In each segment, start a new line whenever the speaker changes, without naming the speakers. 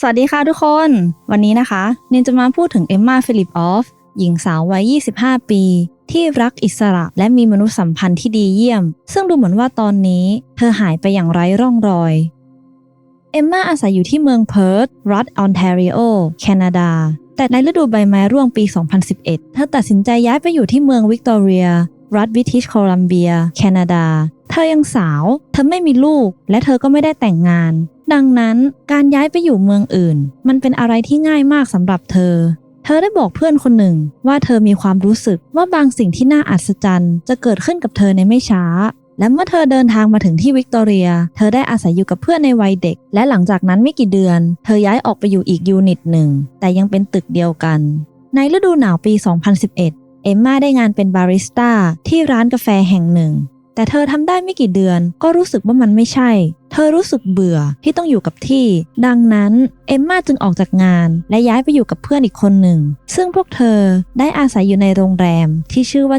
สวัสดีค่ะทุกคน วันนี้นะคะเนนจะมาพูดถึงเอมมาฟิลิปออฟหญิงสาววัย 25 ปี ที่รักอิสระและมีมนุษยสัมพันธ์ที่ดีเยี่ยม ซึ่งดูเหมือนว่าตอนนี้เธอหายไปอย่างไร้ร่องรอย เอมมาอาศัยอยู่ที่เมืองเพิร์ธรัฐออนแทรีโอแคนาดา แต่ในฤดูใบไม้ร่วงปี 2011 เธอตัดสินใจย้ายไปอยู่ที่เมืองวิกตอเรีย รัฐบริทิชโคลัมเบีย แคนาดา เธอยังสาว เธอไม่มีลูก และเธอก็ไม่ได้แต่งงาน ดังนั้นการย้ายไปอยู่เมืองอื่น มันเป็นอะไรที่ง่ายมากสำหรับเธอ เธอได้บอกเพื่อนคนหนึ่งว่าเธอมีความรู้สึกว่าบางสิ่งที่น่าอัศจรรย์จะเกิดขึ้นกับเธอในไม่ช้าและเมื่อเธอเดินทางมาถึงที่วิกตอเรีย เธอได้อาศัยอยู่กับเพื่อนในวัยเด็ก และหลังจากนั้นไม่กี่เดือน เธอย้ายออกไปอยู่อีกยูนิตหนึ่ง แต่ยังเป็นตึกเดียวกัน ในฤดูหนาวปี 2011 เอมมาได้งานเป็นบาริสต้าที่ร้านกาแฟแห่งหนึ่ง แต่เธอทำได้ไม่กี่เดือนก็รู้สึกว่ามันไม่ใช่ เธอรู้สึกเบื่อที่ต้องอยู่กับที่ ดังนั้นเอมมาจึงออกจากงานและย้ายไปอยู่กับเพื่อนอีกคนหนึ่ง ซึ่งพวกเธอได้อาศัยอยู่ในโรงแรมที่ชื่อว่า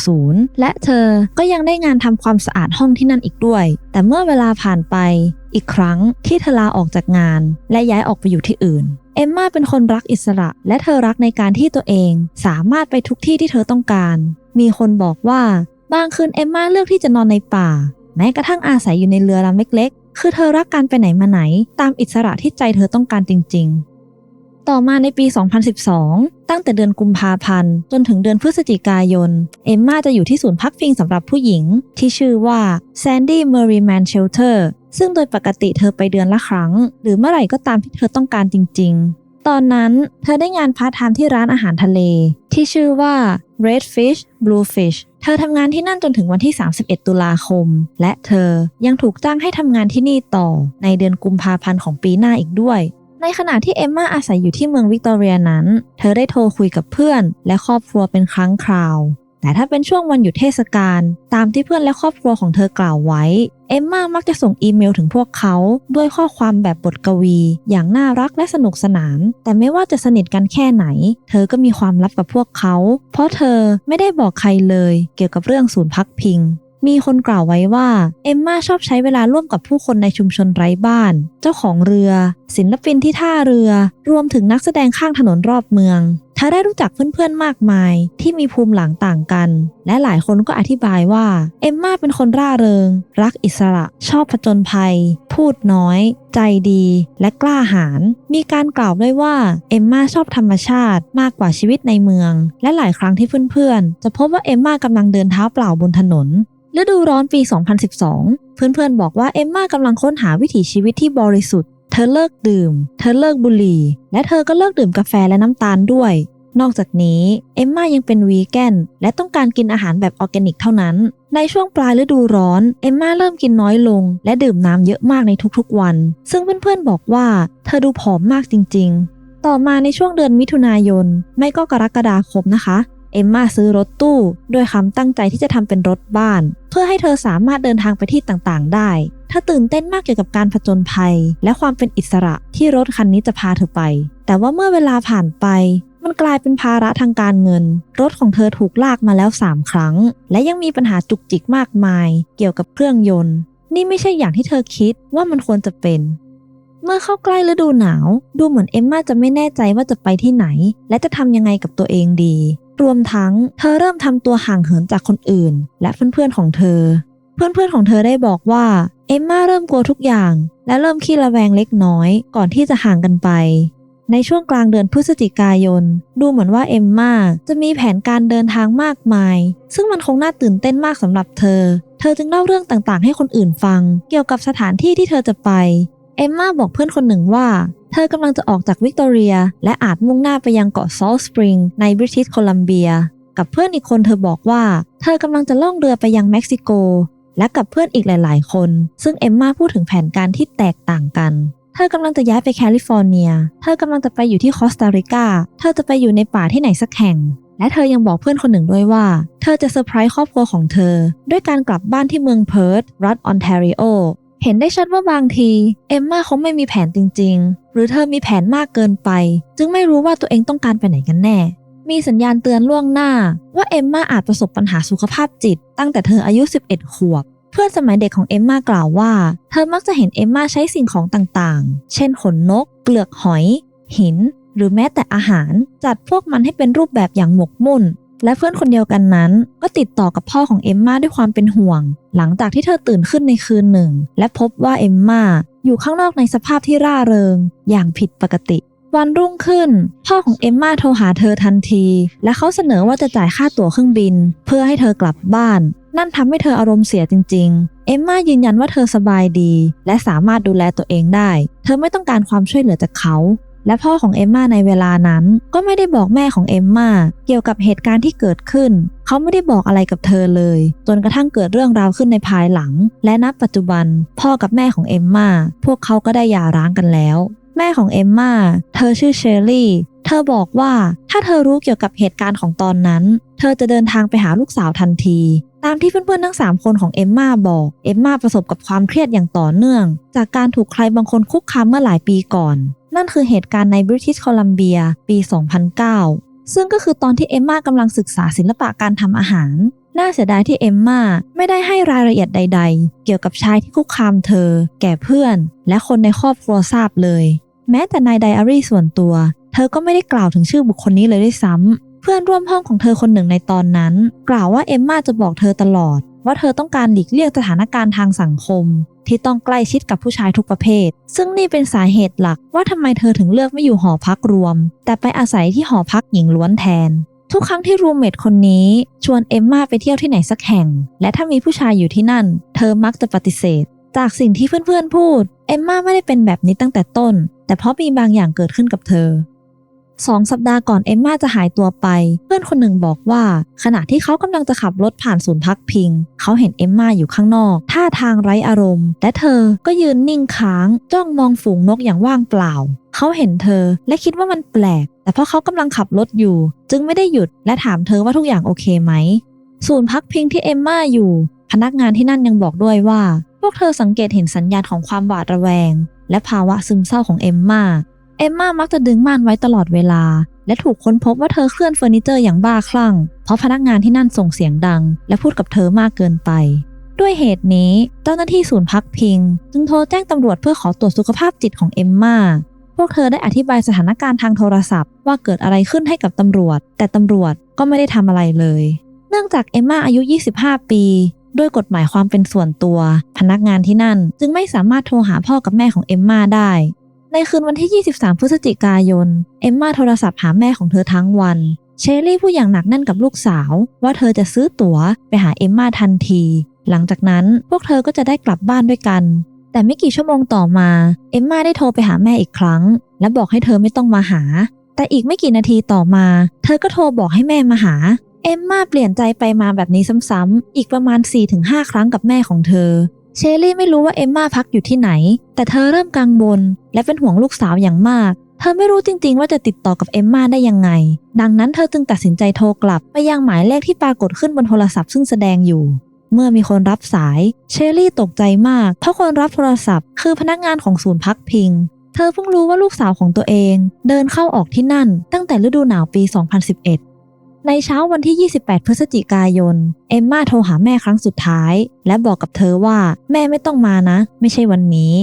760 และเธอก็ยังได้งานทำความสะอาดห้องที่นั่นอีกด้วย แต่เมื่อเวลาผ่านไปอีกครั้งที่เธอลาออกจากงาน และย้ายออกไปอยู่ที่อื่น เอมมาเป็นคนรักอิสระ และเธอรักในการที่ตัวเอง สามารถไปทุกที่ที่เธอต้องการ มีคนบอกว่าบางคืนเอมมาเลือกที่จะนอนในป่า แม้กระทั่งอาศัยอยู่ในเรือลำเล็ก ๆ คือเธอรักการไปไหนมาไหน ตามอิสระที่ใจเธอต้องการจริง ๆ ต่อมาในปี 2012 ตั้งแต่เดือนกุมภาพันธ์จนถึงเดือนพฤศจิกายน เอมมาจะอยู่ที่ศูนย์พักพิงสำหรับผู้หญิง ที่ชื่อว่า Sandy Merriman Shelter ซึ่งโดยปกติเธอไปเดือนละครั้ง หรือเมื่อไหร่ก็ตามที่เธอต้องการจริง ๆ ตอนนั้นเธอได้งานพาร์ทไทม์ที่ร้านอาหารทะเล ที่ชื่อว่า Redfish Bluefish เธอทำงานที่นั่นจนถึงวันที่ 31 ตุลาคม และเธอยังถูกจ้างให้ทำงานที่นี่ต่อในเดือนกุมภาพันธ์ของปีหน้าอีกด้วย ในขณะที่เอมมาอาศัยอยู่ที่เมืองวิกตอเรียนั้น เธอได้โทรคุยกับเพื่อนและครอบครัวเป็นครั้งคราว แต่ถ้าเป็นช่วงวันหยุดเทศกาลตามที่เพื่อนและครอบครัวของเธอกล่าวไว้ เอมมามักจะส่งอีเมลถึงพวกเขา ด้วยข้อความแบบบทกวี อย่างน่ารักและสนุกสนาน แต่ไม่ว่าจะสนิทกันแค่ไหน เธอก็มีความลับกับพวกเขา เพราะเธอไม่ได้บอกใครเลย เกี่ยวกับเรื่องศูนย์พักพิงมีคนกล่าวไว้ว่า เอมมาชอบใช้เวลาร่วมกับผู้คนในชุมชนไร้บ้าน เจ้าของเรือ ศิลปินที่ท่าเรือ รวมถึงนักแสดงข้างถนนรอบเมืองเธอได้รู้จักเพื่อนๆมากมายที่มีภูมิหลังต่างกัน และหลายคนก็อธิบายว่า เอมมาเป็นคนร่าเริง รักอิสระ ชอบผจญภัย พูดน้อย ใจดี และกล้าหาญมีการกล่าวด้วยว่าเอมมาชอบธรรมชาติมากกว่าชีวิตในเมือง และหลายครั้งที่เพื่อนๆ จะพบว่าเอมมากำลังเดินเท้าเปล่าบนถนนฤดูร้อนปี 2012 เพื่อนๆ บอกว่าเอมมากำลังค้นหาวิถีชีวิตที่บริสุทธิ์ เธอเลิกดื่ม เธอเลิกบุหรี่ และเธอก็เลิกดื่มกาแฟและน้ำตาลด้วย นอกจากนี้ เอมมายังเป็นวีแกนและต้องการกินอาหารแบบออร์แกนิกเท่านั้น ในช่วงปลายฤดูร้อน เอมมาเริ่มกินน้อยลง และดื่มน้ำเยอะมากในทุกๆวัน ซึ่งเพื่อนๆบอกว่า เธอดูผอมมากจริง ๆ ต่อมาในช่วงเดือนมิถุนายน ไม่ก็กรกฎาคมนะคะเอมมาซื้อรถตู้ด้วยคำตั้งใจที่จะทำเป็นรถบ้าน เพื่อให้เธอสามารถเดินทางไปที่ต่างๆ ได้ เธอตื่นเต้นมากเกี่ยวกับการผจญภัย และความเป็นอิสระที่รถคันนี้จะพาเธอไป แต่ว่าเมื่อเวลาผ่านไป มันกลายเป็นภาระทางการเงิน รถของเธอถูกลากมาแล้ว 3 ครั้ง และยังมีปัญหาจุกจิกมากมาย เกี่ยวกับเครื่องยนต์ นี่ไม่ใช่อย่างที่เธอคิดว่ามันควรจะเป็นเมื่อเข้าใกล้ฤดูหนาว ดูเหมือนเอมมาจะไม่แน่ใจว่าจะไปที่ไหน และจะทำยังไงกับตัวเองดี รวมทั้งเธอเริ่มทำตัวห่างเหินจากคนอื่น และเพื่อนๆของเธอ เพื่อนๆของเธอได้บอกว่า เอมมาเริ่มกลัวทุกอย่าง และเริ่มขี้ระแวงเล็กน้อยก่อนที่จะห่างกันไป ในช่วงกลางเดือนพฤศจิกายน ดูเหมือนว่าเอมมาจะมีแผนการเดินทางมากมาย ซึ่งมันคงน่าตื่นเต้นมากสำหรับเธอ เธอจึงเล่าเรื่องต่างๆ ให้คนอื่นฟัง เกี่ยวกับสถานที่ที่เธอจะไป เอมมาบอกเพื่อนคนหนึ่งว่า เธอกำลังจะออกจากวิกตอเรีย และอาจมุ่งหน้าไปยังเกาะซอลสปริงในบริทิชโคลัมเบียกับเพื่อนอีกคนเธอบอกว่า เธอกำลังจะล่องเรือไปยังเม็กซิโก และกับเพื่อนอีกหลาย ๆ คน ซึ่งเอมมาพูดถึงแผนการที่แตกต่างกัน เธอกำลังจะย้ายไปแคลิฟอร์เนีย เธอกำลังจะไปอยู่ที่คอสตาริกา เธอจะไปอยู่ในป่าที่ไหนสักแห่ง และเธอยังบอกเพื่อนคนหนึ่งด้วยว่า เธอจะเซอร์ไพรส์ครอบครัวของเธอ ด้วยการกลับบ้านที่เมืองเพิร์ธรัฐออนแทรีโอเห็นได้ชัดว่าบางทีเอมมาเขาไม่มีแผนจริง ๆ หรือเธอมีแผนมากเกินไป จึงไม่รู้ว่าตัวเองต้องการไปไหนกันแน่ มีสัญญาณเตือนล่วงหน้า ว่าเอมมาอาจประสบปัญหาสุขภาพจิต ตั้งแต่เธออายุ 11 ขวบ เพื่อนสมัยเด็กของเอมมากล่าวว่า เธอมักจะเห็นเอมมาใช้สิ่งของต่างๆ เช่นขนนก เปลือกหอย หิน หรือแม้แต่อาหาร จัดพวกมันให้เป็นรูปแบบอย่างหมกมุ่น และเพื่อนคนเดียวกันนั้น ก็ติดต่อกับพ่อของเอมมาด้วยความเป็นห่วง หลังจากที่เธอตื่นขึ้นในคืนหนึ่ง และพบว่าเอมมาอยู่ข้างนอกในสภาพที่ร่าเริง อย่างผิดปกติ วันรุ่งขึ้น พ่อของเอมมาโทรหาเธอทันที และเขาเสนอว่าจะจ่ายค่าตั๋วเครื่องบิน เพื่อให้เธอกลับบ้าน นั่นทำให้เธออารมณ์เสียจริง ๆ เอมมายืนยันว่าเธอสบายดี และสามารถดูแลตัวเองได้ เธอไม่ต้องการความช่วยเหลือจากเขาและพ่อของเอมมาในเวลานั้นก็ไม่ได้บอกแม่ของเอมมาเกี่ยวกับเหตุการณ์ที่เกิดขึ้น เขาไม่ได้บอกอะไรกับเธอเลย จนกระทั่งเกิดเรื่องราวขึ้นในภายหลัง และณปัจจุบัน พ่อกับแม่ของเอมมาพวกเขาก็ได้หย่าร้างกันแล้ว แม่ของเอมมาเธอชื่อเชอรี่ เธอบอกว่าถ้าเธอรู้เกี่ยวกับเหตุการณ์ของตอนนั้น เธอจะเดินทางไปหาลูกสาวทันที ตามที่เพื่อนๆทั้ง 3 คนของเอมมาบอก เอมมาประสบกับความเครียดอย่างต่อเนื่อง จากการถูกใครบางคนคุกคามเมื่อหลายปีก่อน นั่นคือเหตุการณ์ในบริทิชโคลัมเบียปี 2009ซึ่งก็คือตอนที่เอมมากำลังศึกษาศิลปะการทำอาหาร น่าเสียดายที่เอมมาไม่ได้ให้รายละเอียดใด ๆ เกี่ยวกับชายที่คุกคามเธอ แก่เพื่อน และคนในครอบครัวทราบเลย แม้แต่ในไดอารี่ส่วนตัว เธอก็ไม่ได้กล่าวถึงชื่อบุคคลนี้เลยด้วยซ้ำเพื่อนร่วมห้องของเธอคนหนึ่งในตอนนั้น กล่าวว่าเอมมาจะบอกเธอตลอด ว่าเธอต้องการหลีกเลี่ยงสถานการณ์ทางสังคม ที่ต้องใกล้ชิดกับผู้ชายทุกประเภท ซึ่งนี่เป็นสาเหตุหลักว่าทำไมเธอถึงเลือกไม่อยู่หอพักรวม แต่ไปอาศัยที่หอพักหญิงล้วนแทน ทุกครั้งที่รูมเมทคนนี้ชวนเอมมาไปเที่ยวที่ไหนสักแห่ง และถ้ามีผู้ชายอยู่ที่นั่น เธอมักจะปฏิเสธ จากสิ่งที่เพื่อนๆพูด เอมมาไม่ได้เป็นแบบนี้ตั้งแต่ต้น แต่เพราะมีบางอย่างเกิดขึ้นกับเธอสองสัปดาห์ก่อนเอมมาจะหายตัวไป เพื่อนคนหนึ่งบอกว่า ขณะที่เขากำลังจะขับรถผ่านศูนย์พักพิง เขาเห็นเอมมาอยู่ข้างนอก ท่าทางไร้อารมณ์ และเธอก็ยืนนิ่งค้าง จ้องมองฝูงนกอย่างว่างเปล่า เขาเห็นเธอและคิดว่ามันแปลก แต่เพราะเขากำลังขับรถอยู่ จึงไม่ได้หยุดและถามเธอว่าทุกอย่างโอเคไหม ศูนย์พักพิงที่เอมม่าอยู่ พนักงานที่นั่นยังบอกด้วยว่า พวกเธอสังเกตเห็นสัญญาณของความหวาดระแวง และภาวะซึมเศร้าของเอมม่า เอมม่ามักจะดึงม่านไว้ตลอดเวลา และถูกค้นพบว่าเธอเคลื่อนเฟอร์นิเจอร์อย่างบ้าคลั่ง เพราะพนักงานที่นั่นส่งเสียงดัง และพูดกับเธอมากเกินไปด้วยเหตุนี้เจ้าหน้าที่ศูนย์พักพิง จึงโทรแจ้งตำรวจเพื่อขอตรวจสุขภาพจิตของเอมมา พวกเธอได้อธิบายสถานการณ์ทางโทรศัพท์ ว่าเกิดอะไรขึ้นให้กับตำรวจ แต่ตำรวจก็ไม่ได้ทำอะไรเลย เนื่องจากเอมมาอายุ 25 ปี ด้วยกฎหมายความเป็นส่วนตัว พนักงานที่นั่น จึงไม่สามารถโทรหาพ่อกับแม่ของเอมมาได้ ในคืนวันที่ 23 พฤศจิกายน เอมมาโทรศัพท์หาแม่ของเธอทั้งวันเชอรี่พูดอย่างหนักแน่นกับลูกสาว ว่าเธอจะซื้อตั๋วไปหาเอมมาทันที หลังจากนั้นพวกเธอก็จะได้กลับบ้านด้วยกัน แต่ไม่กี่ชั่วโมงต่อมา เอมมาได้โทรไปหาแม่อีกครั้ง และบอกให้เธอไม่ต้องมาหา แต่อีกไม่กี่นาทีต่อมา เธอก็โทรบอกให้แม่มาหา เอมมาเปลี่ยนใจไปมาแบบนี้ซ้ำๆอีกประมาณ 4-5 ครั้งกับแม่ของเธอ เชอรี่ไม่รู้ว่าเอมมาพักอยู่ที่ไหน แต่เธอเริ่มกังวลและเป็นห่วงลูกสาวอย่างมากเธอไม่รู้จริงๆว่าจะติดต่อกับเอมมาได้ยังไง ดังนั้นเธอจึงตัดสินใจโทรกลับไปยังหมายเลขที่ปรากฏขึ้นบนโทรศัพท์ซึ่งแสดงอยู่ เมื่อมีคนรับสาย เชอรี่ตกใจมาก เพราะคนรับโทรศัพท์ คือพนักงานของศูนย์พักพิง เธอเพิ่งรู้ว่าลูกสาวของตัวเอง เดินเข้าออกที่นั่น ตั้งแต่ฤดูหนาวปี 2011ในเช้าวันที่ 28 พฤศจิกายน เอมมาโทรหาแม่ครั้งสุดท้าย และบอกกับเธอว่าแม่ไม่ต้องมานะ ไม่ใช่วันนี้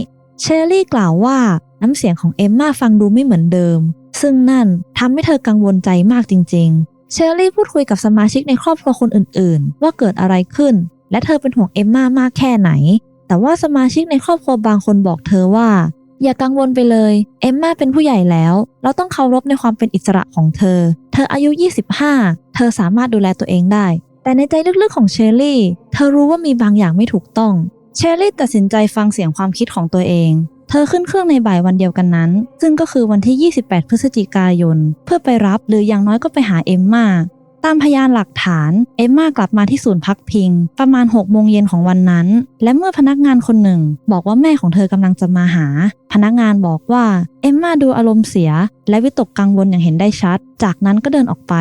เชอรี่กล่าวว่าน้ำเสียงของเอมมาฟังดูไม่เหมือนเดิม ซึ่งนั่นทำให้เธอกังวลใจมากจริง ๆ เชอรี่พูดคุยกับสมาชิกในครอบครัวคนอื่น ๆ ว่าเกิดอะไรขึ้น และเธอเป็นห่วงเอมมามากแค่ไหน แต่ว่าสมาชิกในครอบครัวบางคนบอกเธอว่า อย่ากังวลไปเลย เอมมาเป็นผู้ใหญ่แล้ว เราต้องเคารพในความเป็นอิสระของเธอ เธออายุ 25 เธอสามารถดูแลตัวเองได้ แต่ในใจลึกๆของเชอรี่ เธอรู้ว่ามีบางอย่างไม่ถูกต้อง เชอรี่ตัดสินใจฟังเสียงความคิดของตัวเองเธอขึ้นเครื่องในบ่ายวันเดียวกันนั้น ซึ่งก็คือวันที่ 28 พฤศจิกายน เพื่อไปรับหรืออย่างน้อยก็ไปหาเอมมา ตามพยานหลักฐานเอมมากลับมาที่ศูนย์พักพิง ประมาณ6โมงเย็นของวันนั้น และเมื่อพนักงานคนหนึ่ง บอกว่าแม่ของเธอกำลังจะมาหา พนักงานบอกว่าเอมมาดูอารมณ์เสีย และวิตกกังวลอย่างเห็นได้ชัด จากนั้นก็เดินออกไป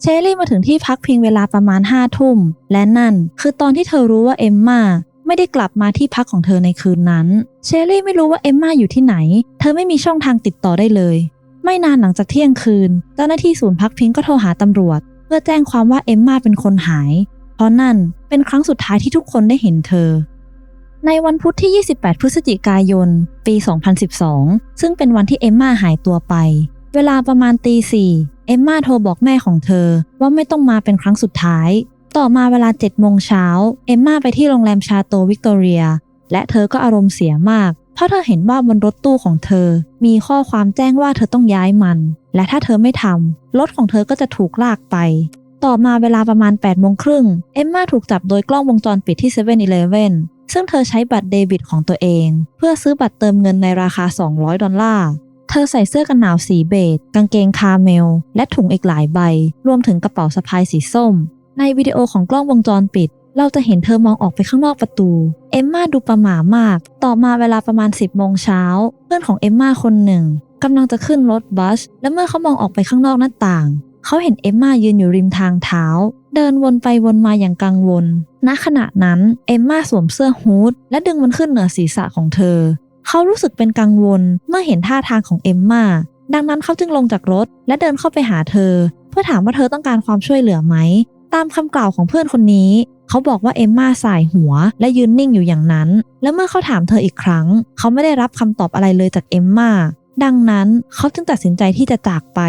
เชอรี่มาถึงที่พักพิงเวลาประมาณห้าทุ่ม และนั่นคือตอนที่เธอรู้ว่าเอมมาไม่ได้กลับมาที่พักของเธอในคืนนั้น เชอรี่ไม่รู้ว่าเอมมาอยู่ที่ไหน เธอไม่มีช่องทางติดต่อได้เลย ไม่นานหลังจากเที่ยงคืน เจ้าหน้าที่ศูนย์พักพิงก็โทรหาตำรวจ เพื่อแจ้งความว่าเอมมาเป็นคนหาย เพราะนั่นเป็นครั้งสุดท้ายที่ทุกคนได้เห็นเธอ ในวันพุธที่ 28 พฤศจิกายน ปี 2012 ซึ่งเป็นวันที่เอมมาหายตัวไป เวลาประมาณตีสี่เอมมาโทรบอกแม่ของเธอว่าไม่ต้องมาเป็นครั้งสุดท้าย ต่อมาเวลา7โมงเช้าเอมมาไปที่โรงแรมชาโตวิกตอเรีย และเธอก็อารมณ์เสียมาก เพราะเธอเห็นว่าบนรถตู้ของเธอ มีข้อความแจ้งว่าเธอต้องย้ายมัน และถ้าเธอไม่ทำรถของเธอก็จะถูกลากไป ต่อมาเวลาประมาณ8โมงครึ่งเอมมาถูกจับโดยกล้องวงจรปิดที่7 e เ e ่ e อซึ่งเธอใช้บัตรเดบิตของตัวเอง เพื่อซื้อบัตรเติมเงินในราคา 200 ดอลลาร์ เธอใส่เสื้อกันหนาวสีเบจกางเกงคาเมล และถุงอีกหลายใบ รวมถึงกระเป๋าสะพายสีส้ม ในวิดีโอของกล้องวงจรปิด เราจะเห็นเธอมองออกไปข้างนอกประตู เอมมาดูประหม่ามาก ต่อมาเวลาประมาณ 10โมงเช้า เพื่อนของเอมมาคนหนึ่งกำลังจะขึ้นรถบัส และเมื่อเขามองออกไปข้างนอกหน้าต่าง เขาเห็นเอมมายืนอยู่ริมทางเท้า เดินวนไปวนมาอย่างกังวล ณ ขณะนั้นเอมมาสวมเสื้อฮูดและดึงมันขึ้นเหนือศีรษะของเธอ เขารู้สึกเป็นกังวลเมื่อเห็นท่าทางของเอมมาดังนั้นเขาจึงลงจากรถ และเดินเข้าไปหาเธอ เพื่อถามว่าเธอต้องการความช่วยเหลือไหม ตามคำกล่าวของเพื่อนคนนี้ เขาบอกว่าเอมมาสายหัว และยืนนิ่งอยู่อย่างนั้น และเมื่อเขาถามเธออีกครั้ง เขาไม่ได้รับคำตอบอะไรเลยจากเอมมาดังนั้นเขาจึงตัดสินใจที่จะจากไป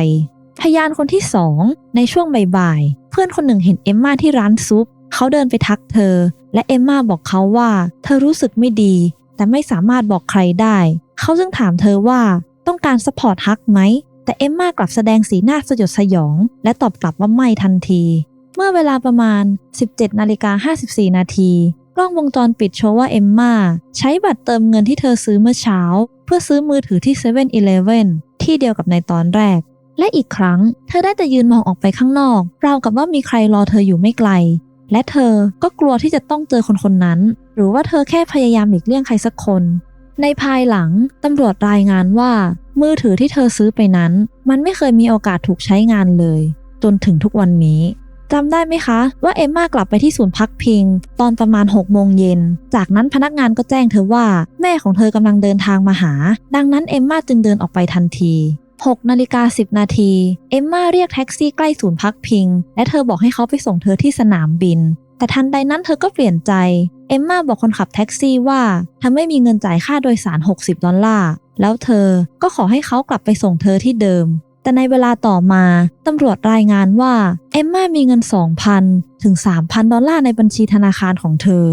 พยานคนที่สองในช่วงบ่ายๆเพื่อนคนหนึ่งเห็นเอมมาที่ร้านซุปเขาเดินไปทักเธอ และเอมมาบอกเขาว่า เธอรู้สึกไม่ดี แต่ไม่สามารถบอกใครได้ เขาจึงถามเธอว่าต้องการสปอร์ตฮักไหมแต่เอมมากลับแสดงสีหน้าสยดสยอง และตอบกลับว่าไม่ทันที มื่อเวลาประมาณ 17นาฬิกา54 นาทีกล้องวงจรปิดโชว์ว่าเอมมาใช้บัตรเติมเงินที่เธอซื้อเมื่อเช้า เพื่อซื้อมือถือที่7 e เ e ่ e อที่เดียวกับในตอนแรก และอีกครั้ง เธอได้แต่ยืนมองออกไปข้างนอกราวกับว่ามีใครรอเธออยู่ไม่ไกล และเธอก็กลัวที่จะต้องเจอคนคนนั้น หรือว่าเธอแค่พยายามหลีกเลี่ยงใครสักคน ในภายหลังตำรวจรายงานว่า มือถือที่เธอซื้อไปนั้น มันไม่เคยมีโอกาสถูกใช้งานเลย จนถึงทุกวันนี้ จำได้ไหมคะ ว่าเอมมากลับไปที่ศูนย์พักพิง ตอนประมาณ6โมงเย็น จากนั้นพนักงานก็แจ้งเธอว่า แม่ของเธอกำลังเดินทางมาหา ดังนั้นเอมมาจึงเดินออกไปทันที6นาฬิกา10 นาที เอมมาเรียกแท็กซี่ใกล้ศูนย์พักพิง และเธอบอกให้เขาไปส่งเธอที่สนามบิน แต่ทันใดนั้นเธอก็เปลี่ยนใจ เอมมาบอกคนขับแท็กซี่ว่าเธอไม่มีเงินจ่ายค่าโดยสาร 60 ดอลลาร์ แล้วเธอก็ขอให้เขากลับไปส่งเธอที่เดิม แต่ในเวลาต่อมาตำรวจรายงานว่าเอมมามีเงิน 2,000 ถึง 3,000 ดอลลาร์ในบัญชีธนาคารของเธอ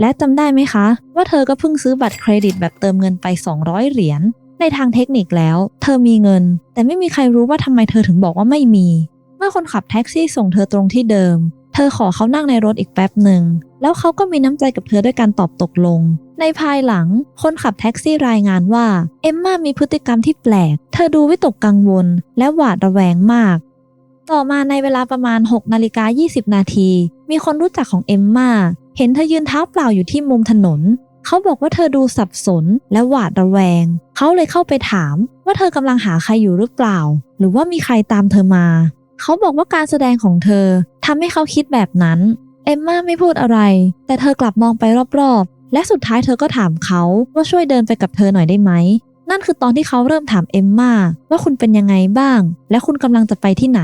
และจำได้ไหมคะ ว่าเธอก็เพิ่งซื้อบัตรเครดิตแบบเติมเงินไป 200 เหรียญในทางเทคนิคแล้ว เธอมีเงิน แต่ไม่มีใครรู้ว่าทำไมเธอถึงบอกว่าไม่มี เมื่อคนขับแท็กซี่ส่งเธอตรงที่เดิม เธอขอเขานั่งในรถอีกแป๊บหนึ่งแล้วเขาก็มีน้ำใจกับเธอด้วยการตอบตกลง ในภายหลัง คนขับแท็กซี่รายงานว่า เอมม่ามีพฤติกรรมที่แปลก เธอดูวิตกกังวล และหวาดระแวงมาก ต่อมาในเวลาประมาณ6นาฬิกา20 นาที มีคนรู้จักของเอมม่า เห็นเธอยืนเท้าเปล่าอยู่ที่มุมถนน เขาบอกว่าเธอดูสับสนและหวาดระแวง เขาเลยเข้าไปถาม ว่าเธอกำลังหาใครอยู่หรือเปล่า หรือว่ามีใครตามเธอมา เขาบอกว่าการแสดงของเธอทำให้เขาคิดแบบนั้นเอมม่าไม่พูดอะไร แต่เธอกลับมองไปรอบ และสุดท้ายเธอก็ถามเขาว่าช่วยเดินไปกับเธอหน่อยได้ไหม นั่นคือตอนที่เขาเริ่มถามเอมมาว่าคุณเป็นยังไงบ้าง และคุณกำลังจะไปที่ไหน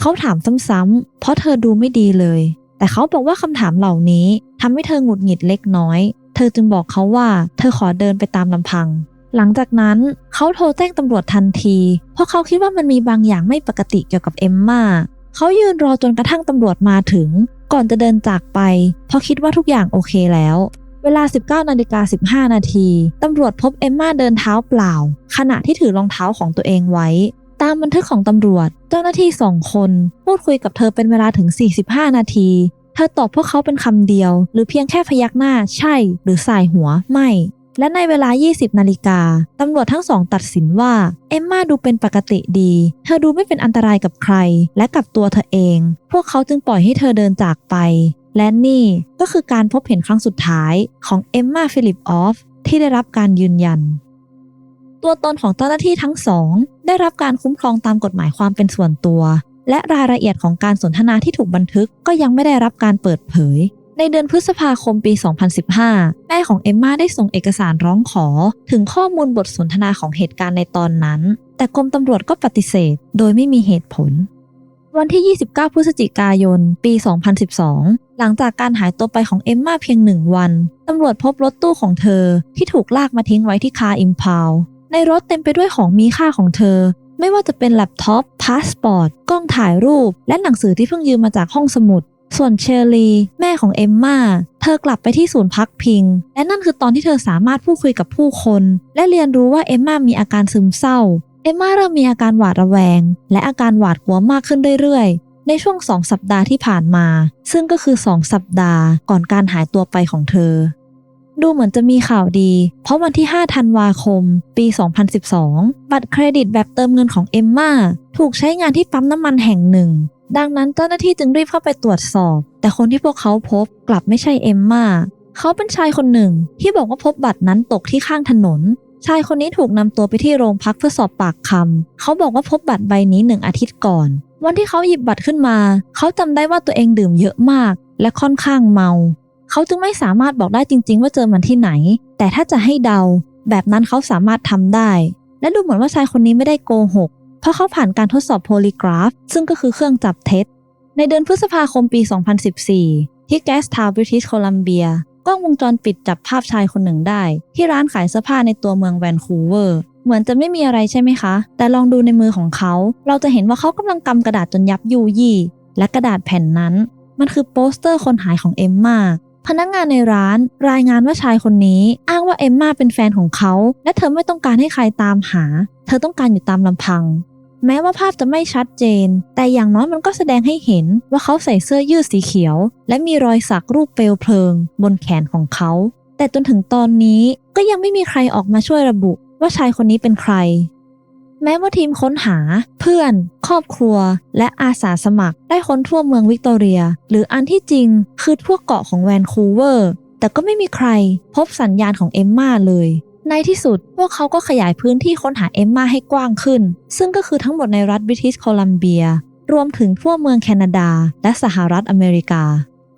เขาถามซ้ำๆเพราะเธอดูไม่ดีเลย แต่เขาบอกว่าคำถามเหล่านี้ทำให้เธอหงุดหงิดเล็กน้อย เธอจึงบอกเขาว่า เธอขอเดินไปตามลำพัง หลังจากนั้นเขาโทรแจ้งตำรวจทันที เพราะเขาคิดว่ามันมีบางอย่างไม่ปกติเกี่ยวกับเอมมาเขายืนรอจนกระทั่งตำรวจมาถึง ก่อนจะเดินจากไป เพราะคิดว่าทุกอย่างโอเคแล้ว เวลา 19นาฬิกา15 นาที ตำรวจพบเอมมาเดินเท้าเปล่า ขณะที่ถือรองเท้าของตัวเองไว้ ตามบันทึกของตำรวจ เจ้าหน้าที่สองคน พูดคุยกับเธอเป็นเวลาถึง 45 นาที เธอตอบพวกเขาเป็นคำเดียว หรือเพียงแค่พยักหน้าใช่ หรือสายหัวไม่ และในเวลา 20 นาฬิกาตำรวจทั้งสองตัดสินว่าเอมมาดูเป็นปกติดี เธอดูไม่เป็นอันตรายกับใคร และกับตัวเธอเอง พวกเขาจึงปล่อยให้เธอเดินจากไป และนี่ก็คือการพบเห็นครั้งสุดท้ายของเอมมาฟิลิปออฟที่ได้รับการยืนยัน ตัวตนของเจ้าหน้าที่ทั้งสอง ได้รับการคุ้มครองตามกฎหมายความเป็นส่วนตัว และรายละเอียดของการสนทนาที่ถูกบันทึกก็ยังไม่ได้รับการเปิดเผย ในเดือนพฤษภาคมปี 2015 แม่ของเอมมาได้ส่งเอกสารร้องขอ ถึงข้อมูลบทสนทนาของเหตุการณ์ในตอนนั้น แต่กรมตำรวจก็ปฏิเสธ โดยไม่มีเหตุผล วันที่ 29 พฤศจิกายน ปี 2012 หลังจากการหายตัวไปของเอมมาเพียงหนึ่งวัน ตำรวจพบรถตู้ของเธอที่ถูกลากมาทิ้งไว้ที่คาอิมพาว ในรถเต็มไปด้วยของมีค่าของเธอ ไม่ว่าจะเป็นแล็ปท็อป พาสปอร์ต กล้องถ่ายรูป และหนังสือที่เพิ่งยืมมาจากห้องสมุด ส่วนเชอรีแม่ของเอมมาเธอกลับไปที่ศูนย์พักพิง และนั่นคือตอนที่เธอสามารถพูดคุยกับผู้คน และเรียนรู้ว่าเอมมามีอาการซึมเศร้า เอมมาเริ่มมีอาการหวาดระแวง และอาการหวาดกลัวมากขึ้นเรื่อยๆ ในช่วงสองสัปดาห์ที่ผ่านมา ซึ่งก็คือสองสัปดาห์ก่อนการหายตัวไปของเธอ ดูเหมือนจะมีข่าวดี เพราะวันที่ 5 ธันวาคม ปี 2012 บัตรเครดิตแบบเติมเงินของเอมมาถูกใช้งานที่ปั๊มน้ำมันแห่งหนึ่ง ดังนั้นเจ้าหน้าที่จึงรีบเข้าไปตรวจสอบ แต่คนที่พวกเขาพบกลับไม่ใช่เอมมาเขาเป็นชายคนหนึ่งที่บอกว่าพบบัตรนั้นตกที่ข้างถนน ชายคนนี้ถูกนำตัวไปที่โรงพักเพื่อสอบปากคำเขาบอกว่าพบบัตรใบนี้หนึ่งอาทิตย์ก่อน วันที่เขาหยิบบัตรขึ้นมา เขาจำได้ว่าตัวเองดื่มเยอะมาก และค่อนข้างเมา เขาจึงไม่สามารถบอกได้จริง ๆ ว่าเจอมันที่ไหน แต่ถ้าจะให้เดา แบบนั้นเขาสามารถทำได้ และดูเหมือนว่าชายคนนี้ไม่ได้โกหก เพราะเขาผ่านการทดสอบโพลีกราฟ ซึ่งก็คือเครื่องจับเท็จ ในเดือนพฤษภาคมปี 2014 ที่แกสทาวบริทิชโคลัมเบีย กล้องวงจรปิดจับภาพชายคนหนึ่งได้ ที่ร้านขายเสื้อผ้าในตัวเมืองแวนคูเวอร์ เหมือนจะไม่มีอะไรใช่ไหมคะ แต่ลองดูในมือของเขา เราจะเห็นว่าเขากำลังกำกระดาษจนยับยุยี่ และกระดาษแผ่นนั้น มันคือโปสเตอร์คนหายของเอมมาพนักงานในร้านรายงานว่าชายคนนี้อ้างว่าเอมมาเป็นแฟนของเขา และเธอไม่ต้องการให้ใครตามหา เธอต้องการอยู่ตามลำพัง แม้ว่าภาพจะไม่ชัดเจน แต่อย่างน้อยมันก็แสดงให้เห็นว่าเขาใส่เสื้อยืดสีเขียว และมีรอยสักรูปเปลวเพลิง บนแขนของเขา แต่จนถึงตอนนี้ก็ยังไม่มีใครออกมาช่วยระบุ ว่าชายคนนี้เป็นใคร แม้ว่าทีมค้นหา เพื่อน ครอบครัว และอาสาสมัคร ได้ค้นทั่วเมืองวิกตอเรีย หรืออันที่จริงคือทั่วเกาะของแวนคูเวอร์แต่ก็ไม่มีใครพบสัญญาณของเอมมาเลย ในที่สุดพวกเขาก็ขยายพื้นที่ค้นหาเอมมาให้กว้างขึ้น ซึ่งก็คือทั้งหมดในรัฐบริทิชโคลัมเบีย รวมถึงทั่วเมืองแคนาดา และสหรัฐอเมริกา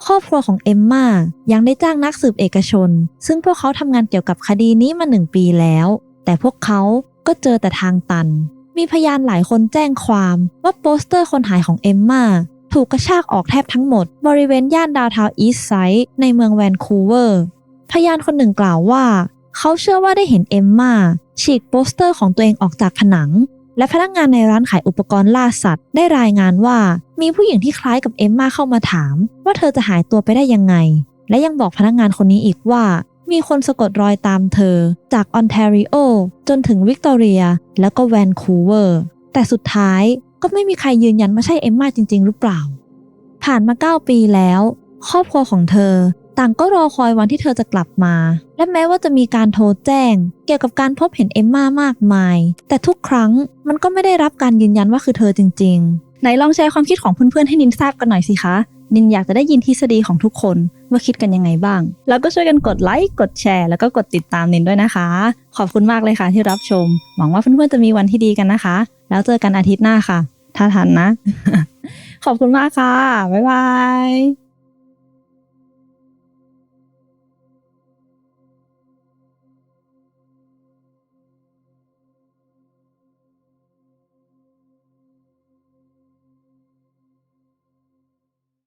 ครอบครัวของเอมมายังได้จ้างนักสืบเอกชน ซึ่งพวกเขาทำงานเกี่ยวกับคดีนี้มาหนึ่งปีแล้ว แต่พวกเขาก็เจอแต่ทางตัน มีพยานหลายคนแจ้งความว่าโปสเตอร์คนหายของเอมมาถูกกระชากออกแทบทั้งหมด บริเวณย่านดาวทาวอีสไซด์ในเมืองแวนคูเวอร์ พยานคนหนึ่งกล่าวว่า เขาเชื่อว่าได้เห็นเอมมาฉีกโปสเตอร์ของตัวเองออกจากผนัง และพนักงานในร้านขายอุปกรณ์ล่าสัตว์ ได้รายงานว่า มีผู้หญิงที่คล้ายกับเอมมาเข้ามาถาม ว่าเธอจะหายตัวไปได้ยังไง และยังบอกพนักงานคนนี้อีกว่า มีคนสะกดรอยตามเธอ จากออนแทรีโอจนถึงวิกตอเรีย แล้วก็แวนคูเวอร์แต่สุดท้ายก็ไม่มีใครยืนยันว่าใช่เอมมาจริง ๆ หรือเปล่า ผ่านมา 9 ปีแล้ว ครอบครัวของเธอ ต่างก็รอคอยวันที่เธอจะกลับมา และแม้ว่าจะมีการโทรแจ้ง เกี่ยวกับการพบเห็นเอมมามากมาย แต่ทุกครั้งมันก็ไม่ได้รับการยืนยันว่าคือเธอจริง ๆ ไหนลองแชร์ความคิดของเพื่อนๆให้นินทราบกันหน่อยสิคะ นินอยากจะได้ยินทฤษฎีของทุกคนว่าคิดกันยังไงบ้าง แล้วก็ช่วยกันกดไลค์ กดแชร์ แล้วก็กดติดตามนินด้วยนะคะ ขอบคุณมากเลยค่ะที่รับชม หวังว่าเพื่อนๆจะมีวันที่ดีกันนะคะ แล้วเจอกันอาทิตย์หน้าค่ะ ถ้าทันนะ ขอบคุณมากค่ะ บ๊ายบาย